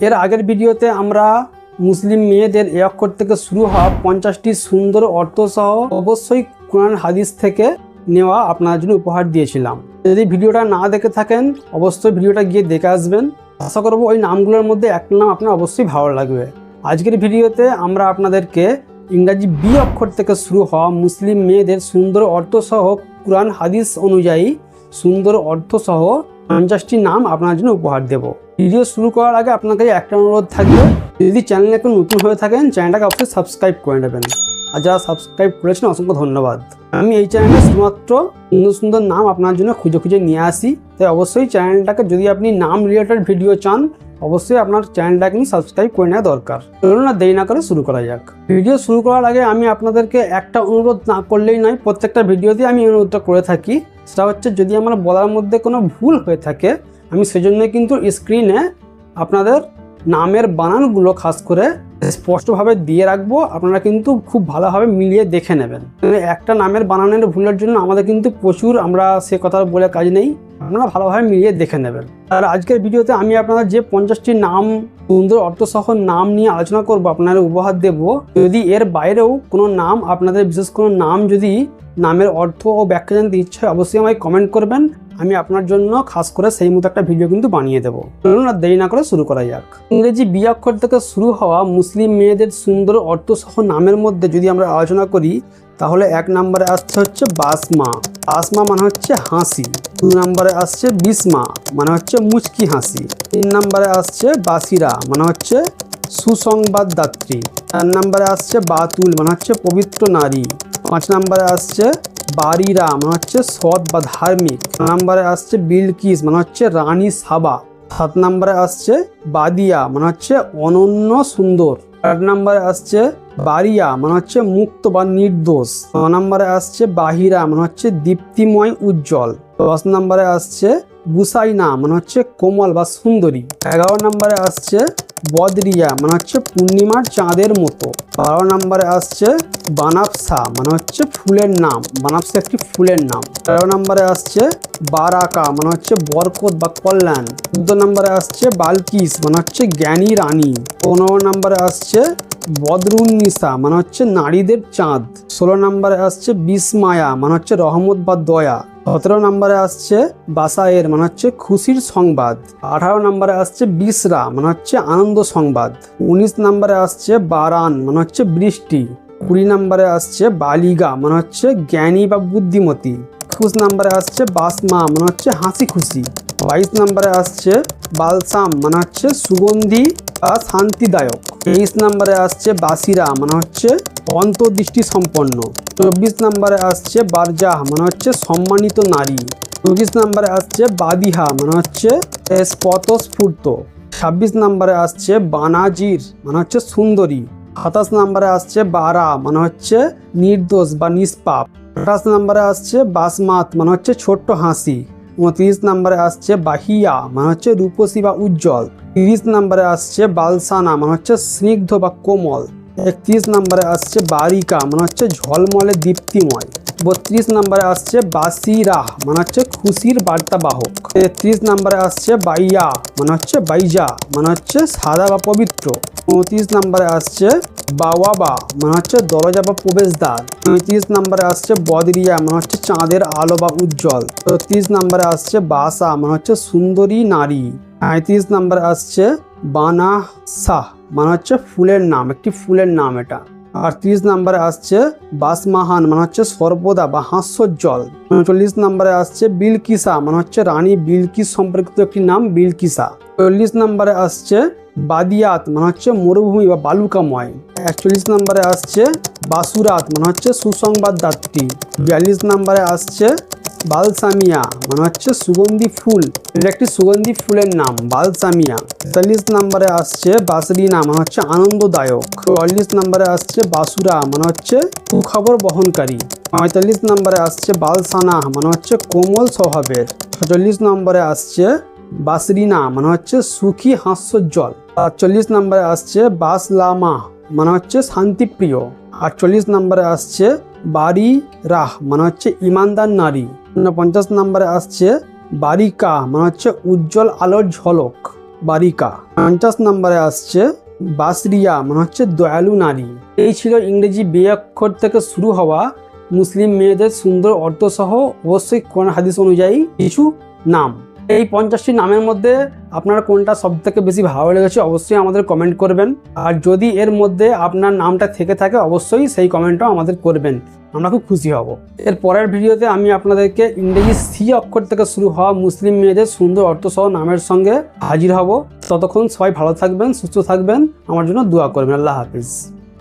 এর আগের ভিডিওতে আমরা মুসলিম মেয়েদের এ অক্ষর থেকে শুরু হওয়া পঞ্চাশটি সুন্দর অর্থ সহ অবশ্যই কোরআন হাদিস থেকে নেওয়া আপনার জন্য উপহার দিয়েছিলাম। যদি ভিডিওটা না দেখে থাকেন, অবশ্যই ভিডিওটা গিয়ে দেখে আসবেন। আশা করব ওই নামগুলোর মধ্যে একটা নাম আপনার অবশ্যই ভালো লাগবে। আজকের ভিডিওতে আমরা আপনাদেরকে ইংরাজি বি অক্ষর থেকে শুরু হওয়া মুসলিম মেয়েদের সুন্দর অর্থ সহ কোরআন হাদিস অনুযায়ী সুন্দর অর্থ সহ পঞ্চাশটি নাম আপনার জন্য উপহার দেব। ভিডিও শুরু করার আগে আপনার কাছে একটা অনুরোধ থাকবে, যদি চ্যানেল একটু নতুন হয়ে থাকেন চ্যানেলটাকে অবশ্যই সাবস্ক্রাইব করে নেবেন। আর যারা সাবস্ক্রাইব করেছেন, অসংখ্য ধন্যবাদ। আমি এই চ্যানেলে শুধুমাত্র সুন্দর সুন্দর নাম আপনার জন্য খুঁজে খুঁজে নিয়ে আসি। তাই অবশ্যই চ্যানেলটাকে যদি আপনি নাম রিলেটেড ভিডিও চান, অবশ্যই আপনার চ্যানেলটাকে কিন্তু সাবস্ক্রাইব করে নেওয়া দরকার। চলুন না দেরি না করে শুরু করা যাক। ভিডিও শুরু করার আগে আমি আপনাদেরকে একটা অনুরোধ না করলেই নয়, প্রত্যেকটা ভিডিওতে আমি অনুরোধটা করে থাকি। সেটা হচ্ছে, যদি আমার বলার মধ্যে কোনো ভুল হয়ে থাকে আমি সেজন্য কিন্তু স্ক্রিনে আপনাদের নামের বানানগুলো খাস করে স্পষ্টভাবে দিয়ে রাখব। আপনারা কিন্তু খুব ভালোভাবে মিলিয়ে দেখে নেবেন। একটা নামের বানানের ভুলের জন্য আমাদের কিন্তু প্রচুর আমরা সে কথা বলে কাজ নেই। আপনারা ভালোভাবে মিলিয়ে দেখে নেবেন। আর আজকের ভিডিওতে আমি আপনাদের যে পঞ্চাশটি নাম, সুন্দর অর্থসহ নাম নিয়ে আলোচনা করব, আপনাদের উপহার দেব। যদি এর বাইরেও কোনো নাম, আপনাদের বিশেষ কোনো নাম যদি নামের অর্থ ও ব্যাখ্যা জানতে ইচ্ছে হয়, অবশ্যই আমায় কমেন্ট করবেন। আমি আপনার জন্য খাস করে সেই মতো একটা ভিডিও কিন্তু বানিয়ে দেবো। চলুন আর দেরি না করে শুরু করা যাক। ইংরেজি বি অক্ষর থেকে শুরু হওয়া মুসলিম মেয়েদের সুন্দর অর্থসহ নামের মধ্যে যদি আমরা আলোচনা করি তাহলে এক নম্বরে আসছে হচ্ছে বাসমা। বাসমা মানে হচ্ছে হাসি। দু নম্বরে আসছে বিসমা মানে হচ্ছে মুচকি হাসি। তিন নম্বরে আসছে বাসিরা মানে হচ্ছে সুসংবাদদাত্রী চার নম্বরে আসছে বাতুল মানে হচ্ছে পবিত্র নারী। পাঁচ নম্বরে আসছে বাড়িরা মানে হচ্ছে সৎ বা ধার্মিক। ছ নম্বরে আসছে বিলকিস মানে হচ্ছে রানী সাবা। সাত নম্বরে আসছে বাদিয়া মানে হচ্ছে অনন্য সুন্দর। আট নম্বরে আসছে বারিয়া মানে হচ্ছে মুক্ত বা নির্দোষ। ন নম্বরে আসছে বাহিরা মানে হচ্ছে দীপ্তিময় উজ্জ্বল। দশ নম্বরে আসছে বুসাইনা মানে হচ্ছে কোমল বা সুন্দরী। এগারো নম্বরে আসছে বদরিয়া মানে হচ্ছে পূর্ণিমার চাঁদের মতো। বারো নম্বরে আসছে বানাপসা মানে হচ্ছে ফুলের নাম। বানাপসা একটি ফুলের নাম। তেরো নম্বরে আসছে বারাকা মানে হচ্ছে বরকত বা কল্যাণ। চোদ্দ নম্বরে আসছে বালকিস মানে হচ্ছে জ্ঞানী রানী। পনেরো নম্বরে আসছে বদরুন্নিসা মানে হচ্ছে নারীদের চাঁদ। ষোলো নম্বরে আসছে বিস্মায়া মানে হচ্ছে রহমত বা দয়া। সতেরো নম্বরে আসছে বাসায়ের মানে হচ্ছে খুশির সংবাদ। আঠারো নম্বরে আসছে বিসরা মানে হচ্ছে আনন্দ সংবাদ। উনিশ নম্বরে আসছে বারান মানে হচ্ছে বৃষ্টি। কুড়ি নম্বরে আসছে বালিগা মানে হচ্ছে জ্ঞানী বা বুদ্ধিমতী। একুশ নম্বরে আসছে বাসমা মানে হচ্ছে হাসি খুশি। বাইশ নম্বরে আসছে বালসাম মানে হচ্ছে সুগন্ধি বা শান্তিদায়ক। তেইশ নম্বরে আসছে বাসিরা মানে হচ্ছে অন্তর্দৃষ্টি সম্পন্ন। চব্বিশ নম্বরে আসছে বারজাহ মানে হচ্ছে সম্মানিত নারী। চব্বিশ নম্বরে আসছে বাদিহা মানে হচ্ছে স্পতস্ফূর্ত। ছাব্বিশ নম্বরে আসছে বানাজির মানে হচ্ছে সুন্দরী। সাতাশ নাম্বারে আসছে বারা মানে হচ্ছে নির্দোষ বা নিষ্পাপ। আঠাশ নাম্বারে আসছে বাসমাত মানে হচ্ছে ছোট্ট হাসি। উনত্রিশ নাম্বারে আসছে বাহিয়া মানে হচ্ছে রূপসী বা উজ্জ্বল। তিরিশ নাম্বারে আসছে বালসানা মানে হচ্ছে স্নিগ্ধ বা কোমল। একত্রিশ নাম্বারে আসছে বারিকা মানে হচ্ছে ঝলমলে দীপ্তিময়। বত্রিশ নম্বরে আসছে বাসিরাহ মানে হচ্ছে খুশির বার্তাবাহক। তেত্রিশ নম্বরে আসছে বাইয়া মানে হচ্ছে বাইজা মানে হচ্ছে সাদা বা পবিত্র। পঁয়ত্রিশ নম্বরে আসছে বাওয়াবা মানে হচ্ছে দরজা বা প্রবেশদ্বার। পঁয়ত্রিশ নম্বরে আসছে বদরিয়া মানে হচ্ছে চাঁদের আলো বা উজ্জ্বল। ছত্রিশ নম্বরে আসছে বাসা মানে হচ্ছে সুন্দরী নারী। পঁয়ত্রিশ নম্বরে আসছে বানা শাহ মানে হচ্ছে ফুলের নাম, একটি ফুলের নাম এটা। আর তিরিশ নাম্বারে আসছে বাসমাহান মানে হচ্ছে সর্বদা বা হাস্যজ্জ্বল চল্লিশ নাম্বারে আসছে বিলকিসা মানে হচ্ছে রানী বিলকিস সম্পর্কিত একটি নাম, বিলকিসা। চল্লিশ নাম্বারে আসছে বাদিয়াত মানে হচ্ছে মরুভূমি বা বালুকাময়। একচল্লিশ নম্বরে আসছে বাসুরাত মানে হচ্ছে সুসংবাদদাত্রী। বিয়াল্লিশ নম্বরে আসছে বালসামিয়া মানে হচ্ছে সুগন্ধি ফুল। এটা একটি সুগন্ধি ফুলের নাম, বালসামিয়া। তেতাল্লিশ নম্বরে আসছে বাসরিনা মানে হচ্ছে আনন্দদায়ক। চুয়াল্লিশ নম্বরে আসছে বাসুরা মানে হচ্ছে সুখবর বহনকারী। পঁয়তাল্লিশ নম্বরে আসছে বালসানা মানে হচ্ছে কোমল স্বভাবের। ছচল্লিশ নম্বরে আসছে বাসরিনা মানে হচ্ছে সুখী হাস্যজ্জ্বল। আটচল্লিশ নম্বরে আসছে বাসলামা মানে হচ্ছে শান্তিপ্রিয়। আটচল্লিশ নম্বরে আসছে বাড়ি রাহ মানে হচ্ছে ইমানদার নারী। পঞ্চাশ নম্বরে আসছে বারিকা মানে হচ্ছে উজ্জ্বল আলোর ঝলক, বারিকা। পঞ্চাশ নম্বরে আসছে বাসরিয়া মানে হচ্ছে দয়ালু নারী। এই ছিল ইংরেজি অক্ষর থেকে শুরু হওয়া মুসলিম মেয়েদের সুন্দর অর্থসহ অবশ্যই কোরআন হাদিস অনুযায়ী কিছু নাম। এই পঞ্চাশটি নামের মধ্যে আপনার কোনটা সব থেকে বেশি ভালো লেগেছে অবশ্যই আমাদের কমেন্ট করবেন। আর যদি এর মধ্যে আপনার নামটা থেকে থাকে, অবশ্যই সেই কমেন্টটাও আমাদের করবেন। আমরা খুব খুশি হব। এর পরের ভিডিওতে আমি আপনাদেরকে ইংরেজি সি অক্ষর থেকে শুরু হওয়া মুসলিম মেয়েদের সুন্দর অর্থসহ নামের সঙ্গে হাজির হব। ততক্ষণ সবাই ভালো থাকবেন, সুস্থ থাকবেন। আমার জন্য দোয়া করবেন। আল্লাহ হাফিজ।